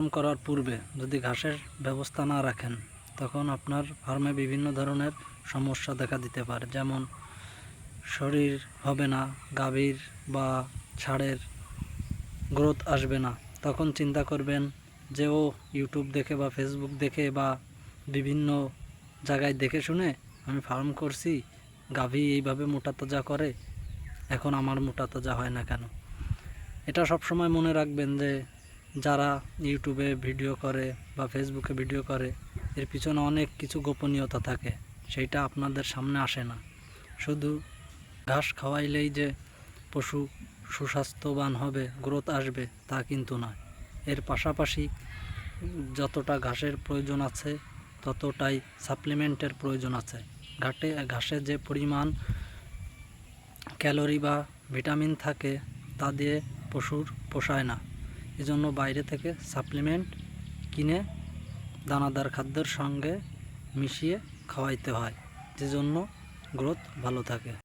Farm করার পূর্বে যদি ঘাসের ব্যবস্থা না রাখেন, তখন আপনার ফার্মে বিভিন্ন ধরনের সমস্যা দেখা দিতে পারে। যেমন শরীর হবে না, গাভীর বা ছাড়ের গ্রোথ আসবে না। তখন চিন্তা করবেন যে, ও, ইউটিউব দেখে বা ফেসবুক দেখে বা বিভিন্ন জায়গায় দেখে শুনে আমি ফার্ম করছি, গাভী এইভাবে মোটা তাজা করে, এখন আমার মোটা তাজা হয় না কেন? এটা সব সময় মনে রাখবেন যে যারা ইউটিউবে ভিডিও করে বা ফেসবুকে ভিডিও করে, এর পিছনে অনেক কিছু গোপনীয়তা থাকে, সেইটা আপনাদের সামনে আসে না। শুধু ঘাস খাওয়াইলেই যে পশু সুস্বাস্থ্যবান হবে, গ্রোথ আসবে, তা কিন্তু নয়। এর পাশাপাশি যতটা ঘাসের প্রয়োজন আছে, ততটাই সাপ্লিমেন্টের প্রয়োজন আছে। ঘাটে, ঘাসে যে পরিমাণ ক্যালোরি বা ভিটামিন থাকে, তা দিয়ে পশুর পোষায় না। এজন্য বাইরে থেকে সাপ্লিমেন্ট কিনে দানাদার খাদ্যের সঙ্গে মিশিয়ে খাওয়াইতে হয়। যে জন্য গ্রোথ ভালো থাকে।